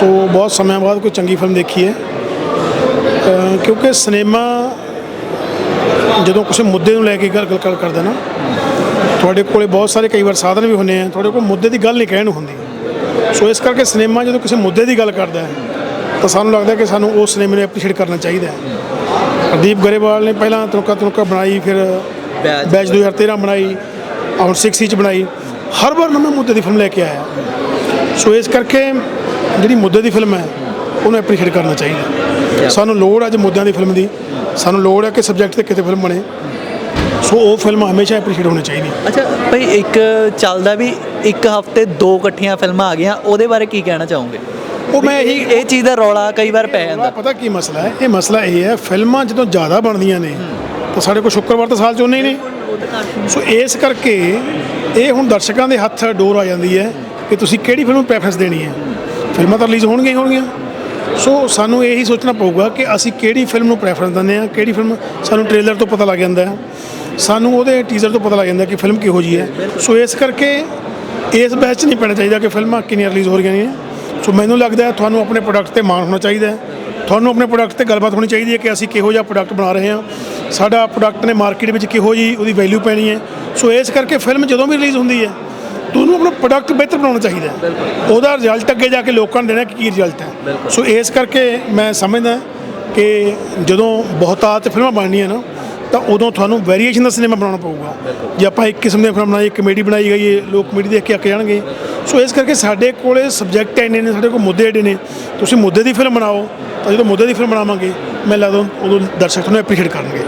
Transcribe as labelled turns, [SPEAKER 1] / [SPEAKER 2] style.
[SPEAKER 1] ਸੋ ਬਹੁਤ ਸਮੇਂ ਬਾਅਦ ਕੋਈ ਚੰਗੀ ਫਿਲਮ ਦੇਖੀ ਹੈ। ਕਿਉਂਕਿ ਸਿਨੇਮਾ ਜਦੋਂ ਕਿਸੇ ਮੁੱਦੇ ਨੂੰ ਲੈ ਕੇ ਗੱਲ ਗੱਲ ਕਰਦਾ ਨਾ ਤੁਹਾਡੇ ਕੋਲੇ ਬਹੁਤ ਸਾਰੇ ਕਈ ਵਾਰ ਸਾਧਨ ਵੀ ਹੁੰਦੇ ਆ ਤੁਹਾਡੇ ਕੋਲ ਮੁੱਦੇ ਦੀ ਗੱਲ ਨਹੀਂ ਕਹਿਣ ਨੂੰ ਹੁੰਦੀ। ਸੋ ਇਸ ਕਰਕੇ ਸਿਨੇਮਾ ਜਦੋਂ ਕਿਸੇ ਮੁੱਦੇ ਦੀ ਗੱਲ ਕਰਦਾ ਹੈ ਤਾਂ ਸਾਨੂੰ ਲੱਗਦਾ ਕਿ ਸਾਨੂੰ ਉਸ ਸਿਨੇਮੇ ਨੂੰ ਐਪਰੀਸ਼ੀਏਟ ਕਰਨਾ ਚਾਹੀਦਾ ਹੈ। ਪ੍ਰਦੀਪ ਗਰੇਵਾਲ ਨੇ ਪਹਿਲਾਂ ਤੁਨਕਾ ਤੁਨਕਾ ਬਣਾਈ ਫਿਰ
[SPEAKER 2] ਬੈਚ।
[SPEAKER 1] ਬੈਚ 2013 ਬਣਾਈ ਹੁਣ 6 ਚ ਬਣਾਈ। ਹਰ ਵਾਰ ਨਵੇਂ ਮੁੱਦੇ ਦੀ ਫਿਲਮ ਲੈ ਕੇ ਆਇਆ। ਸੋ ਇਸ ਕਰਕੇ ਜਿਹੜੀ ਮੁੱਦੇ ਦੀ ਫਿਲਮ ਹੈ ਉਹਨੂੰ ਐਪਰੀਸ਼ੀਏਟ ਕਰਨਾ ਚਾਹੀਦਾ। ਸਾਨੂੰ ਲੋੜ ਹੈ ਅੱਜ ਮੁੱਦਿਆਂ ਦੀ ਫਿਲਮ ਦੀ। ਸਾਨੂੰ ਲੋੜ ਹੈ ਕਿ ਸਬਜੈਕਟ ਤੇ ਕਿਤੇ ਫਿਲਮ ਬਣੇ। ਸੋ ਉਹ ਫਿਲਮ ਹਮੇਸ਼ਾ ਐਪਰੀਸ਼ੀਏਟ ਹੋਣੀ ਚਾਹੀਦੀ
[SPEAKER 2] ਅੱਛਾ ਭਾਈ ਇੱਕ ਚੱਲਦਾ ਵੀ ਇੱਕ ਹਫ਼ਤੇ ਦੋ ਇਕੱਠੀਆਂ ਫਿਲਮਾਂ ਆ ਗਈਆਂ ਉਹਦੇ ਬਾਰੇ ਕੀ ਕਹਿਣਾ ਚਾਹੋਗੇ?
[SPEAKER 1] ਉਹ ਮੈਂ ਇਹੀ
[SPEAKER 2] ਇਹ ਚੀਜ਼ ਦਾ ਰੌਲਾ ਕਈ ਵਾਰ ਪੈ ਜਾਂਦਾ।
[SPEAKER 1] ਪਤਾ ਕੀ ਮਸਲਾ ਹੈ? ਇਹ ਮਸਲਾ ਇਹ ਹੈ ਫਿਲਮਾਂ ਜਦੋਂ ਜ਼ਿਆਦਾ ਬਣਦੀਆਂ ਨੇ ਤਾਂ ਸਾਡੇ ਕੋਲ ਸ਼ੁੱਕਰਵਾਰ ਤਾਂ ਸਾਲ ਚ ਉਹਨੇ ਹੀ ਨੇ। ਸੋ ਇਸ ਕਰਕੇ ਇਹ ਹੁਣ ਦਰਸ਼ਕਾਂ ਦੇ ਹੱਥ ਡੋਰ ਆ ਜਾਂਦੀ ਹੈ ਕਿ ਤੁਸੀਂ ਕਿਹੜੀ ਫਿਲਮ ਨੂੰ ਪ੍ਰੈਫਰੈਂਸ ਦੇਣੀ ਹੈ? ਫਿਲਮਾਂ ਤਾਂ ਰਿਲੀਜ਼ ਹੋਣਗੀਆਂ ਹੀ ਹੋਣਗੀਆਂ। ਸੋ ਸਾਨੂੰ ਇਹੀ ਸੋਚਣਾ ਪਊਗਾ ਕਿ ਅਸੀਂ ਕਿਹੜੀ ਫਿਲਮ ਨੂੰ ਪ੍ਰੈਫਰੈਂਸ ਦਿੰਦੇ ਹਾਂ, ਕਿਹੜੀ ਫਿਲਮ ਸਾਨੂੰ ਟ੍ਰੇਲਰ ਤੋਂ ਪਤਾ ਲੱਗ ਜਾਂਦਾ ਹੈ। ਸਾਨੂੰ ਉਹਦੇ ਟੀਜ਼ਰ ਤੋਂ ਪਤਾ ਲੱਗ ਜਾਂਦਾ ਕਿ ਫਿਲਮ ਕਿਹੋ ਜੀ ਹੈ। ਸੋ ਇਸ ਕਰਕੇ ਇਸ ਬਹਿਸ 'ਚ ਨਹੀਂ ਪੈਣਾ ਚਾਹੀਦਾ ਕਿ ਫਿਲਮਾਂ ਕਿੰਨੀਆਂ ਰਿਲੀਜ਼ ਹੋ ਰਹੀਆਂ ਨੇ। ਸੋ ਮੈਨੂੰ ਲੱਗਦਾ ਤੁਹਾਨੂੰ ਆਪਣੇ ਪ੍ਰੋਡਕਟ ਤੇ ਮਾਣ ਹੋਣਾ ਚਾਹੀਦਾ ਹੈ। ਤੁਹਾਨੂੰ ਆਪਣੇ ਪ੍ਰੋਡਕਟ ਤੇ ਗੱਲਬਾਤ ਹੋਣੀ ਚਾਹੀਦੀ ਹੈ ਕਿ ਅਸੀਂ ਕਿਹੋ ਜਿਹਾ ਪ੍ਰੋਡਕਟ ਬਣਾ ਰਹੇ ਹਾਂ। ਸਾਡਾ ਪ੍ਰੋਡਕਟ ਨੇ ਮਾਰਕੀਟ ਵਿੱਚ ਕਿਹੋ ਜੀ ਉਹਦੀ ਵੈਲਿਊ ਪੈਣੀ ਹੈ। ਸੋ ਇਸ ਕਰਕੇ ਫਿਲਮ ਜਦੋਂ ਵੀ ਰਿਲੀਜ਼ ਹੁੰਦੀ ਹੈ ਤੁਹਾਨੂੰ ਆਪਣਾ ਪ੍ਰੋਡਕਟ ਬਿਹਤਰ ਬਣਾਉਣਾ ਚਾਹੀਦਾ ਹੈ। ਉਹਦਾ ਰਿਜ਼ਲਟ ਅੱਗੇ ਜਾ ਕੇ ਲੋਕਾਂ ਨੂੰ ਦੇਣਾ ਕਿ ਕੀ ਰਿਜ਼ਲਟ ਹੈ। ਸੋ ਇਸ ਕਰਕੇ ਮੈਂ ਸਮਝਦਾ ਕਿ ਜਦੋਂ ਬਹੁਤਾਤ ਫਿਲਮਾਂ ਬਣਨੀਆਂ ਨਾ ਤਾਂ ਉਦੋਂ ਤੁਹਾਨੂੰ ਵੇਰੀਏਸ਼ਨ ਦਾ ਸਿਨੇਮਾ ਬਣਾਉਣਾ ਪਊਗਾ। ਜੇ ਆਪਾਂ ਇੱਕ ਕਿਸਮ ਦੀ ਫਿਲਮ ਬਣਾਈ ਕਮੇਡੀ ਬਣਾਈ ਗਈ ਹੈ ਲੋਕ ਕਮੇਡੀ ਦੇਖ ਕੇ ਅੱਕ ਜਾਣਗੇ। ਸੋ ਇਸ ਕਰਕੇ ਸਾਡੇ ਕੋਲੇ ਸਬਜੈਕਟ ਇੰਨੇ ਨੇ ਸਾਡੇ ਕੋਲ ਮੁੱਦੇ ਏਡੇ ਨੇ। ਤੁਸੀਂ ਮੁੱਦੇ ਦੀ ਫਿਲਮ ਬਣਾਓ ਤਾਂ ਜਦੋਂ ਮੁੱਦੇ ਦੀ ਫਿਲਮ ਬਣਾਵਾਂਗੇ ਮੈਂ ਲੱਗਦਾ ਉਦੋਂ ਦਰਸ਼ਕ ਤੁਹਾਨੂੰ ਐਪਰੀਸ਼ੀਏਟ ਕਰਨਗੇ।